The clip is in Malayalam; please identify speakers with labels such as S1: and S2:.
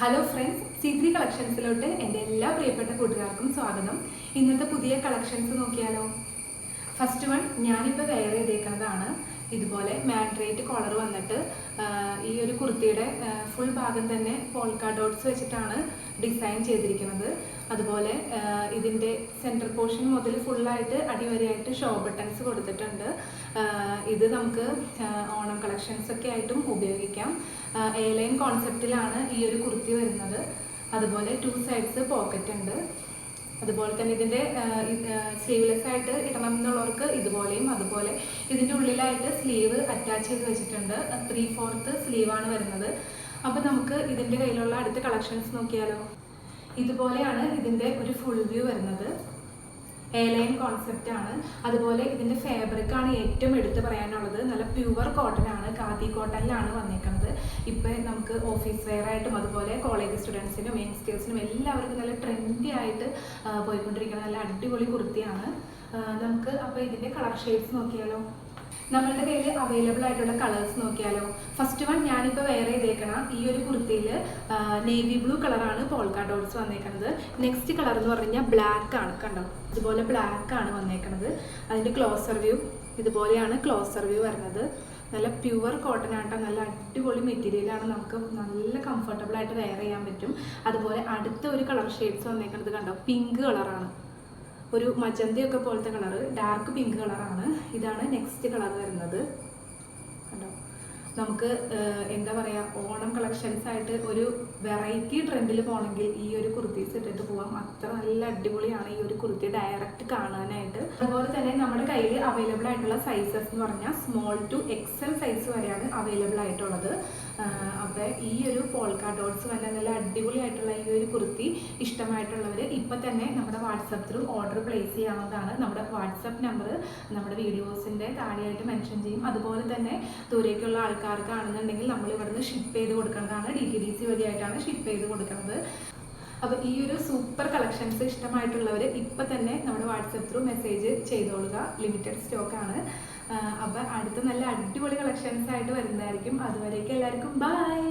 S1: ഹലോ ഫ്രണ്ട്സ് സി ത്രീ കളക്ഷൻസിലോട്ട് എന്റെ എല്ലാ പ്രിയപ്പെട്ട കൂട്ടുകാർക്കും സ്വാഗതം. ഇന്നത്തെ പുതിയ കളക്ഷൻസ് നോക്കിയാലോ? ഫസ്റ്റ് വൺ ഞാനിപ്പോൾ വെയർ ചെയ്തേക്കുന്നതാണ് ഇതുപോലെ മാൻഡ്രേറ്റ് കോളർ വന്നിട്ട് ഈ ഒരു കുർത്തിയുടെ ഫുൾ ഭാഗം തന്നെ പോൾക്ക ഡോട്ട്സ് വെച്ചിട്ടാണ് ഡിസൈൻ ചെയ്തിരിക്കുന്നത്. അതുപോലെ ഇതിന്റെ സെന്റർ പോർഷൻ മുതൽ ഫുള്ളായിട്ട് അടിവരെയായിട്ട് ഷോ ബട്ടൺസ് കൊടുത്തിട്ടുണ്ട്. ഇത് നമുക്ക് ഓണം കളക്ഷൻസ് ഒക്കെ ആയിട്ടും ഉപയോഗിക്കാം. എ കോൺസെപ്റ്റിലാണ് ഈ ഒരു കുർത്തി വരുന്നത്. അതുപോലെ ടു സൈഡ്സ് പോക്കറ്റ് ഉണ്ട്. അതുപോലെ തന്നെ ഇതിന്റെ സ്ലീവ്ലെസ് ആയിട്ട് ഇടണം എന്നുള്ളവർക്ക് ഇതുപോലെയും അതുപോലെ ഇതിന്റെ ഉള്ളിലായിട്ട് സ്ലീവ് അറ്റാച്ച് ചെയ്ത് വെച്ചിട്ടുണ്ട്. ത്രീ ഫോർത്ത് സ്ലീവാണ് വരുന്നത്. അപ്പോൾ നമുക്ക് ഇതിന്റെ കയ്യിലുള്ള അടുത്ത കളക്ഷൻസ് നോക്കിയാലോ? ഇതുപോലെയാണ് ഇതിന്റെ ഒരു ഫുൾ വ്യൂ വരുന്നത്. എ ലൈൻ കോൺസെപ്റ്റ് ആണ്. അതുപോലെ ഇതിന്റെ ഫാബ്രിക് ആണ് ഏറ്റവും എടുത്തു പറയാനുള്ളത്. നല്ല പ്യുവർ കോട്ടൺ ആണ്. കാതി കോട്ടണിലാണ് വന്നേക്കുന്നത് ഇപ്പോൾ നമുക്ക് ഓഫീസ് വെയർ ആയിട്ടും അതുപോലെ കോളേജ് സ്റ്റുഡൻസിനും യങ്സ്റ്റേഴ്സിനും എല്ലാവർക്കും നല്ല ട്രെൻഡി ആയിട്ട് പോയിക്കൊണ്ടിരിക്കുന്ന നല്ല അടിപൊളി കുർത്തിയാണ്. നമുക്ക് അപ്പോൾ ഇതിന്റെ കളർ ഷെയ്ഡ്സ് നോക്കിയാലോ? നമ്മളുടെ കയ്യിൽ അവൈലബിൾ ആയിട്ടുള്ള കളേഴ്സ് നോക്കിയാലോ? ഫസ്റ്റ് വൺ ഞാനിപ്പോൾ വെയർ ചെയ്തേക്കണ ഈ ഒരു കുർത്തിയിൽ നേവി ബ്ലൂ കളറാണ് പോൾക്ക ഡോട്ട്സ് വന്നേക്കുന്നത് നെക്സ്റ്റ് കളർ എന്ന് പറഞ്ഞു കഴിഞ്ഞാൽ ബ്ലാക്ക് ആണ് കണ്ടോ? ഇതുപോലെ ബ്ലാക്ക് ആണ് വന്നേക്കുന്നത് അതിന്റെ ക്ലോസർ വ്യൂ ഇതുപോലെയാണ് ക്ലോസർ വ്യൂ വരുന്നത്. നല്ല പ്യുവർ കോട്ടൺ ആട്ടോ നല്ല അടിപൊളി മെറ്റീരിയലാണ് നമുക്ക് നല്ല കംഫർട്ടബിൾ ആയിട്ട് വെയർ ചെയ്യാൻ പറ്റും. അതുപോലെ അടുത്ത ഒരു കളർ ഷെയ്ഡ്സ് വന്നേക്കുന്നത് കണ്ടോ? പിങ്ക് കളറാണ് ഒരു മജന്തയൊക്കെ പോലത്തെ കളർ ഡാർക്ക് പിങ്ക് കളറാണ് ഇതാണ് നെക്സ്റ്റ് കളർ വരുന്നത്. കണ്ടോ? നമുക്ക് എന്താ പറയുക ഓണം കളക്ഷൻസ് ആയിട്ട് ഒരു വെറൈറ്റി ട്രെൻഡിൽ പോകണമെങ്കിൽ ഈ ഒരു കുർത്തീസ് ഇട്ടിട്ട് പോകാം അത്ര നല്ല അടിപൊളിയാണ് ഈ ഒരു കുർത്തി ഡയറക്റ്റ് കാണാനായിട്ട്. അതുപോലെ തന്നെ നമ്മുടെ കയ്യിൽ അവൈലബിൾ ആയിട്ടുള്ള സൈസസ് എന്ന് പറഞ്ഞാൽ സ്മോൾ ടു എക്സൽ സൈസ് വരെയാണ് അവൈലബിൾ ആയിട്ടുള്ളത്. അപ്പോൾ ഈ ഒരു പോൾക്കാ ഡോട്ട്സ് വല്ല നല്ല അടിപൊളിയായിട്ടുള്ള ഈ ഒരു കുർത്തി ഇഷ്ടമായിട്ടുള്ളവർ ഇപ്പം തന്നെ നമ്മുടെ വാട്സപ്പ് ത്രൂ ഓർഡർ പ്ലേസ് ചെയ്യാവുന്നതാണ്. നമ്മുടെ വാട്സപ്പ് നമ്പർ നമ്മുടെ വീഡിയോസിന്റെ താഴെയായിട്ട് മെൻഷൻ ചെയ്യും. അതുപോലെ തന്നെ ദൂരേക്കുള്ള ആൾക്കാർക്കാണെന്നുണ്ടെങ്കിൽ നമ്മൾ ഇവിടുന്ന് ഷിപ്പ് ചെയ്ത് കൊടുക്കുന്നതാണ്. ഡി ടി ഡി സി വഴിയായിട്ടാണ് ഷിപ്പ് ചെയ്ത് കൊടുക്കുന്നത്. അപ്പോൾ ഈ ഒരു സൂപ്പർ കളക്ഷൻസ് ഇഷ്ടമായിട്ടുള്ളവർ ഇപ്പം തന്നെ നമ്മുടെ വാട്സപ്പ് ത്രൂ മെസ്സേജ് ചെയ്തോളുക. ലിമിറ്റഡ് സ്റ്റോക്ക് ആണ്. അപ്പോൾ അടുത്ത നല്ല അടിപൊളി കളക്ഷൻസ് ആയിട്ട് വരുന്നതായിരിക്കും. അതുവരേക്കും എല്ലാവർക്കും ബൈ